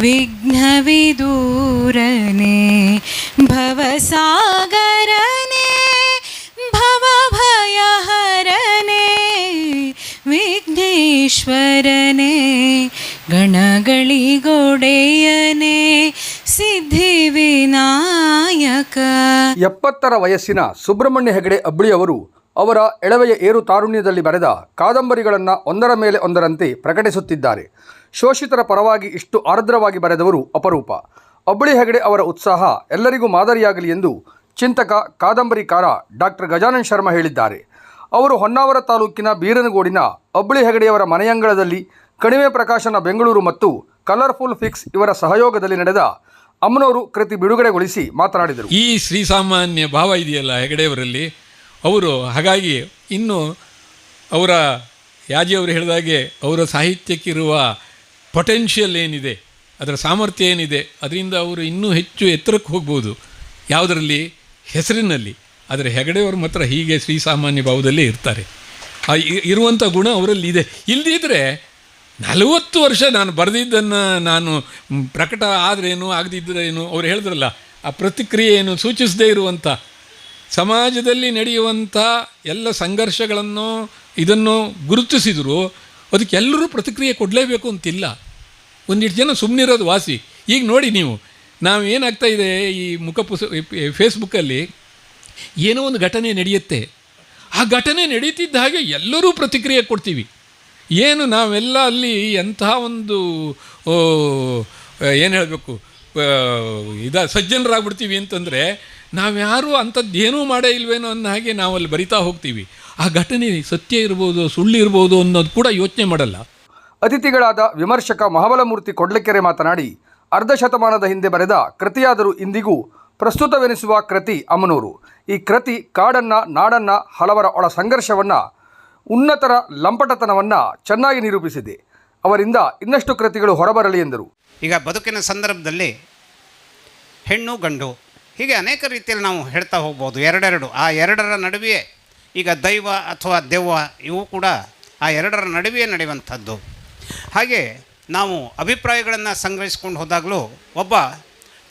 विघ्नविदूरने भवसागरने भवभयहरने ವಿಘ್ನೇಶ್ವರನೆ, ಗಣಗಳಿಗೊಡೆಯನೇ ಸಿದ್ಧಿ ಸಿದ್ಧಿವಿನಾಯಕ. ಎಪ್ಪತ್ತರ ವಯಸ್ಸಿನ ಸುಬ್ರಹ್ಮಣ್ಯ ಹೆಗಡೆ ಅಬ್ಳಿಯವರು ಅವರ ಎಳವೆಯ ಏರು ತಾರುಣ್ಯದಲ್ಲಿ ಬರೆದ ಕಾದಂಬರಿಗಳನ್ನು ಒಂದರ ಮೇಲೆ ಒಂದರಂತೆ ಪ್ರಕಟಿಸುತ್ತಿದ್ದಾರೆ. ಶೋಷಿತರ ಪರವಾಗಿ ಇಷ್ಟು ಆರ್ದ್ರವಾಗಿ ಬರೆದವರು ಅಪರೂಪ. ಅಬ್ಬಳಿ ಹೆಗಡೆ ಅವರ ಉತ್ಸಾಹ ಎಲ್ಲರಿಗೂ ಮಾದರಿಯಾಗಲಿ ಎಂದು ಚಿಂತಕ ಕಾದಂಬರಿಕಾರ ಡಾಕ್ಟರ್ ಗಜಾನನ್ ಶರ್ಮಾ ಹೇಳಿದ್ದಾರೆ. ಅವರು ಹೊನ್ನಾವರ ತಾಲೂಕಿನ ಬೀರನಗೋಡಿನ ಅಬ್ಬಳಿ ಹೆಗಡೆಯವರ ಮನೆಯಂಗಳದಲ್ಲಿ ಕಣಿವೆ ಪ್ರಕಾಶನ ಬೆಂಗಳೂರು ಮತ್ತು ಕಲರ್ಫುಲ್ ಫಿಕ್ಸ್ ಇವರ ಸಹಯೋಗದಲ್ಲಿ ನಡೆದ ಅಮ್ಮನವರು ಕೃತಿ ಬಿಡುಗಡೆಗೊಳಿಸಿ ಮಾತನಾಡಿದರು. ಈ ಶ್ರೀಸಾಮಾನ್ಯ ಭಾವ ಇದೆಯಲ್ಲ ಹೆಗಡೆಯವರಲ್ಲಿ? ಅವರು ಹಾಗಾಗಿ ಇನ್ನು ಅವರ ಯಾಜಿಯವರು ಹೇಳಿದಾಗೆ ಅವರ ಸಾಹಿತ್ಯಕ್ಕಿರುವ ಪೊಟೆನ್ಷಿಯಲ್ ಏನಿದೆ, ಅದರ ಸಾಮರ್ಥ್ಯ ಏನಿದೆ, ಅದರಿಂದ ಅವರು ಇನ್ನೂ ಹೆಚ್ಚು ಎತ್ತರಕ್ಕೆ ಹೋಗ್ಬೋದು. ಯಾವುದರಲ್ಲಿ? ಹೆಸರಿನಲ್ಲಿ. ಆದರೆ ಹೆಗಡೆಯವರು ಮಾತ್ರ ಹೀಗೆ ಶ್ರೀಸಾಮಾನ್ಯ ಭಾವದಲ್ಲೇ ಇರ್ತಾರೆ. ಆ ಇರುವಂಥ ಗುಣ ಅವರಲ್ಲಿ ಇದೆ. ಇಲ್ಲದಿದ್ದರೆ ನಲವತ್ತು ವರ್ಷ ನಾನು ಬರೆದಿದ್ದನ್ನು ನಾನು ಪ್ರಕಟ ಆದ್ರೇನು, ಆಗದಿದ್ದರೇನು, ಅವ್ರು ಹೇಳಿದ್ರಲ್ಲ, ಆ ಪ್ರತಿಕ್ರಿಯೆ ಏನು ಸೂಚಿಸದೇ ಇರುವಂಥ, ಸಮಾಜದಲ್ಲಿ ನಡೆಯುವಂಥ ಎಲ್ಲ ಸಂಘರ್ಷಗಳನ್ನು, ಇದನ್ನು ಗುರುತಿಸಿದರೂ, ಅದಕ್ಕೆ ಎಲ್ಲರೂ ಪ್ರತಿಕ್ರಿಯೆ ಕೊಡಲೇಬೇಕು ಅಂತಿಲ್ಲ. ಒಂದಿಷ್ಟು ಜನ ಸುಮ್ಮನಿರೋದು ವಾಸಿ. ಈಗ ನೋಡಿ ನೀವು ನಾವು ಏನಾಗ್ತಾ ಇದೆ ಈ ಮುಖಪುಸ ಫೇಸ್ಬುಕ್ಕಲ್ಲಿ, ಏನೋ ಒಂದು ಘಟನೆ ನಡೆಯುತ್ತೆ. ಆ ಘಟನೆ ನಡೀತಿದ್ದ ಹಾಗೆ ಎಲ್ಲರೂ ಪ್ರತಿಕ್ರಿಯೆ ಕೊಡ್ತೀವಿ. ಏನು ನಾವೆಲ್ಲ ಅಲ್ಲಿ ಎಂಥ ಒಂದು ಏನು ಹೇಳಬೇಕು ಇದ, ಸಜ್ಜನರಾಗ್ಬಿಡ್ತೀವಿ ಅಂತಂದರೆ, ನಾವ್ಯಾರೂ ಅಂಥದ್ದೇನೂ ಮಾಡೇ ಇಲ್ವೇನೋ ಅನ್ನೋ ಹಾಗೆ ನಾವಲ್ಲಿ ಬರಿತಾ ಹೋಗ್ತೀವಿ. ಆ ಘಟನೆ ಸತ್ಯ ಇರ್ಬೋದು, ಸುಳ್ಳು ಇರ್ಬೋದು ಅನ್ನೋದು ಕೂಡ ಯೋಚನೆ ಮಾಡಲ್ಲ. ಅತಿಥಿಗಳಾದ ವಿಮರ್ಶಕ ಮಹಾಬಲಮೂರ್ತಿ ಕೊಡ್ಲಕೆರೆ ಮಾತನಾಡಿ, ಅರ್ಧ ಶತಮಾನದ ಹಿಂದೆ ಬರೆದ ಕೃತಿಯಾದರೂ ಇಂದಿಗೂ ಪ್ರಸ್ತುತವೆನಿಸುವ ಕೃತಿ ಅಮನೂರು ಈ ಕೃತಿ ಕಾಡನ್ನ, ನಾಡನ್ನ, ಹಲವರ ಒಳ ಸಂಘರ್ಷವನ್ನು, ಉನ್ನತರ ಲಂಪಟತನವನ್ನು ಚೆನ್ನಾಗಿ ನಿರೂಪಿಸಿದೆ. ಅವರಿಂದ ಇನ್ನಷ್ಟು ಕೃತಿಗಳು ಹೊರಬರಲಿ ಎಂದರು. ಈಗ ಬದುಕಿನ ಸಂದರ್ಭದಲ್ಲಿ ಹೆಣ್ಣು, ಗಂಡು, ಹೀಗೆ ಅನೇಕ ರೀತಿಯಲ್ಲಿ ನಾವು ಹೇಳ್ತಾ ಹೋಗ್ಬೋದು. ಎರಡೆರಡು, ಆ ಎರಡರ ನಡುವೆಯೇ ಈಗ ದೈವ ಅಥವಾ ದೆವ್ವ, ಇವು ಕೂಡ ಆ ಎರಡರ ನಡುವೆಯೇ ನಡೆಯುವಂಥದ್ದು. ಹಾಗೆ ನಾವು ಅಭಿಪ್ರಾಯಗಳನ್ನು ಸಂಗ್ರಹಿಸ್ಕೊಂಡು ಹೋದಾಗಲೂ ಒಬ್ಬ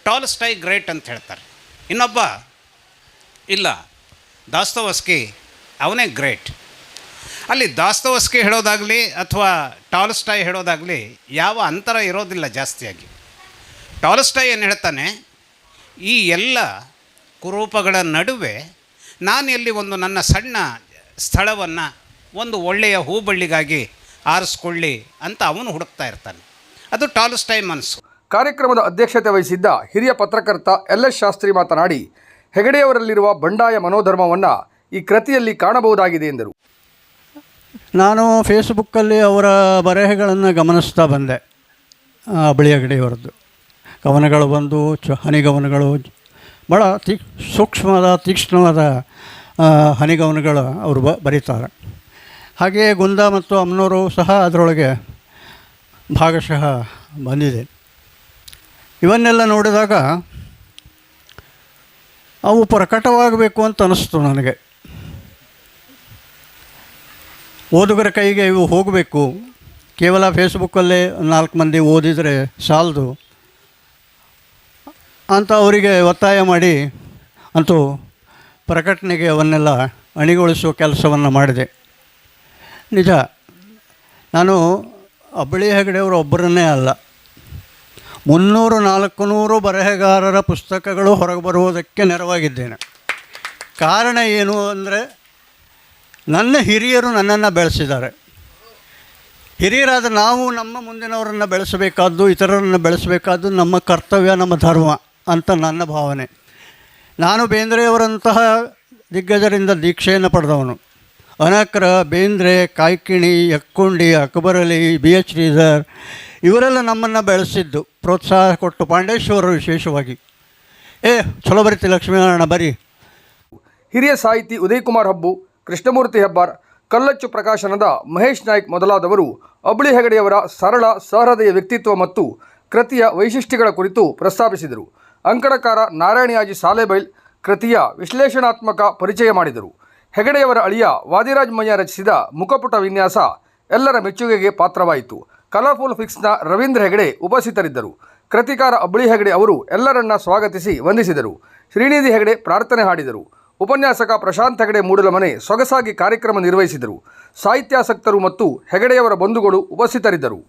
ಟಾಲ್ ಸ್ಟೈ ಗ್ರೇಟ್ ಅಂತ ಹೇಳ್ತಾರೆ. ಇನ್ನೊಬ್ಬ, ಇಲ್ಲ, ದಾಸ್ತವಸ್ಕಿ ಅವನೇ ಗ್ರೇಟ್ ಅಲ್ಲಿ ದಾಸ್ತವಸ್ಕಿ ಹೇಳೋದಾಗಲಿ ಅಥವಾ ಟಾಲ್ಸ್ಟಾಯ್ ಹೇಳೋದಾಗಲಿ ಯಾವ ಅಂತರ ಇರೋದಿಲ್ಲ ಜಾಸ್ತಿಯಾಗಿ. ಟಾಲ್ಸ್ಟಾಯ್ ಏನು ಹೇಳ್ತಾನೆ, ಈ ಎಲ್ಲ ಕುರೂಪಗಳ ನಡುವೆ ನಾನು ಎಲ್ಲಿ ಒಂದು ನನ್ನ ಸಣ್ಣ ಸ್ಥಳವನ್ನು, ಒಂದು ಒಳ್ಳೆಯ ಹೂಬಳ್ಳಿಗಾಗಿ ಆರಿಸ್ಕೊಳ್ಳಿ ಅಂತ ಅವನು ಹುಡುಕ್ತಾ ಇರ್ತಾನೆ. ಅದು ಟಾಲ್ಸ್ಟಾಯ್ ಮನಸ್ಸು ಕಾರ್ಯಕ್ರಮದ ಅಧ್ಯಕ್ಷತೆ ವಹಿಸಿದ್ದ ಹಿರಿಯ ಪತ್ರಕರ್ತ ಎಲ್ ಎಸ್ ಶಾಸ್ತ್ರಿ ಮಾತನಾಡಿ ಹೆಗಡೆಯವರಲ್ಲಿರುವ ಬಂಡಾಯ ಮನೋಧರ್ಮವನ್ನು ಈ ಕೃತಿಯಲ್ಲಿ ಕಾಣಬಹುದಾಗಿದೆ ಎಂದರು. ನಾನು ಫೇಸ್ಬುಕ್ಕಲ್ಲಿ ಅವರ ಬರೆಹಗಳನ್ನು ಗಮನಿಸ್ತಾ ಬಂದೆ ಬಳಿಯಗಡೆಯವರದ್ದು ಕವನಗಳು ಬಂದು ಚ ಹನಿಗವನಗಳು ಭಾಳ ತೀ ಸೂಕ್ಷ್ಮವಾದ ತೀಕ್ಷ್ಣವಾದ ಹನಿಗವನಗಳು ಅವರು ಬ ಬರೀತಾರೆ. ಹಾಗೆಯೇ ಗುಂದ ಮತ್ತು ಅಮ್ನೂರು ಸಹ ಅದರೊಳಗೆ ಭಾಗಶಃ ಬಂದಿದೆ. ಇವನ್ನೆಲ್ಲ ನೋಡಿದಾಗ ಅವು ಪ್ರಕಟವಾಗಬೇಕು ಅಂತ ಅನ್ನಿಸ್ತು ನನಗೆ. ಓದುಗರ ಕೈಗೆ ಇವು ಹೋಗಬೇಕು. ಕೇವಲ ಫೇಸ್ಬುಕ್ಕಲ್ಲೇ ನಾಲ್ಕು ಮಂದಿ ಓದಿದರೆ ಸಾಲದು. ಅಂತ ಅವರಿಗೆ ಒತ್ತಾಯ ಮಾಡಿ ಅಂತೂ ಪ್ರಕಟಣೆಗೆ ಅವನ್ನೆಲ್ಲ ಅಣಿಗೊಳಿಸುವ ಕೆಲಸವನ್ನು ಮಾಡಿದೆ. ನಿಜ. ನಾನು ಅಬ್ಬಳಿ ಹೆಗಡೆಯವರು ಒಬ್ಬರನ್ನೇ ಅಲ್ಲ. ಮುನ್ನೂರು ನಾಲ್ಕು ನೂರು ಬರಹಗಾರರ ಪುಸ್ತಕಗಳು ಹೊರಗೆ ಬರುವುದಕ್ಕೆ ನೆರವಾಗಿದ್ದೇನೆ. ಕಾರಣ ಏನು ಅಂದರೆ, ನನ್ನ ಹಿರಿಯರು ನನ್ನನ್ನು ಬೆಳೆಸಿದ್ದಾರೆ. ಹಿರಿಯರಾದ ನಾವು ನಮ್ಮ ಮುಂದಿನವರನ್ನು ಬೆಳೆಸಬೇಕಾದ್ದು, ಇತರರನ್ನು ಬೆಳೆಸಬೇಕಾದ್ದು ನಮ್ಮ ಕರ್ತವ್ಯ, ನಮ್ಮ ಧರ್ಮ ಅಂತ ನನ್ನ ಭಾವನೆ. ನಾನು ಬೇಂದ್ರೆಯವರಂತಹ ದಿಗ್ಗಜರಿಂದ ದೀಕ್ಷೆಯನ್ನು ಪಡೆದವನು. ಅನಕ್ರ, ಬೇಂದ್ರೆ, ಕಾಯ್ಕಿಣಿ, ಯಕ್ಕುಂಡಿ, ಅಕ್ಬರಲಿ, ಬಿ. ಎಚ್. ಶ್ರೀಧರ್ ಇವರೆಲ್ಲ ನಮ್ಮನ್ನು ಬೆಳೆಸಿದ್ದು. ಪ್ರೋತ್ಸಾಹ ಕೊಟ್ಟು ಪಾಂಡೇಶ್ವರ ವಿಶೇಷವಾಗಿ. ಏ, ಚಲೋ ಬರೀತಿ ಲಕ್ಷ್ಮೀನಾರಾಯಣ, ಬರಿ. ಹಿರಿಯ ಸಾಹಿತಿ ಉದಯ್ ಕುಮಾರ್ ಹಬ್ಬು, ಕೃಷ್ಣಮೂರ್ತಿ ಹೆಬ್ಬಾರ್, ಕಲ್ಲಚ್ಚು ಪ್ರಕಾಶನದ ಮಹೇಶ್ ನಾಯ್ಕ್ ಮೊದಲಾದವರು, ಅಬ್ಳಿ ಹೆಗಡೆಯವರ ಸರಳ ಸಹೃದಯ ವ್ಯಕ್ತಿತ್ವ ಮತ್ತು ಕೃತಿಯ ವೈಶಿಷ್ಟ್ಯಗಳ ಕುರಿತು ಪ್ರಸ್ತಾಪಿಸಿದರು. ಅಂಕಣಕಾರ ನಾರಾಯಣಿಯಾಜಿ ಸಾಲೆಬೈಲ್ ಕೃತಿಯ ವಿಶ್ಲೇಷಣಾತ್ಮಕ ಪರಿಚಯ ಮಾಡಿದರು. ಹೆಗಡೆಯವರ ಅಳಿಯ ವಾದಿರಾಜ್ ಮಯ್ಯ ರಚಿಸಿದ ಮುಖಪುಟ ವಿನ್ಯಾಸ ಎಲ್ಲರ ಮೆಚ್ಚುಗೆಗೆ ಪಾತ್ರವಾಯಿತು. ಕಲರ್ಫುಲ್ ಫಿಕ್ಸ್ನ ರವೀಂದ್ರ ಹೆಗಡೆ ಉಪಸ್ಥಿತರಿದ್ದರು. ಕೃತಿಕಾರ ಅಬ್ಬಳಿ ಹೆಗಡೆ ಅವರು ಎಲ್ಲರನ್ನ ಸ್ವಾಗತಿಸಿ ವಂದಿಸಿದರು. ಶ್ರೀನಿಧಿ ಹೆಗಡೆ ಪ್ರಾರ್ಥನೆ ಹಾಡಿದರು. ಉಪನ್ಯಾಸಕ ಪ್ರಶಾಂತ್ ಹೆಗಡೆ ಮೂಡಲಮನೆ ಸೊಗಸಾಗಿ ಕಾರ್ಯಕ್ರಮ ನಿರ್ವಹಿಸಿದರು. ಸಾಹಿತ್ಯಾಸಕ್ತರು ಮತ್ತು ಹೆಗಡೆಯವರ ಬಂಧುಗಳು ಉಪಸ್ಥಿತರಿದ್ದರು.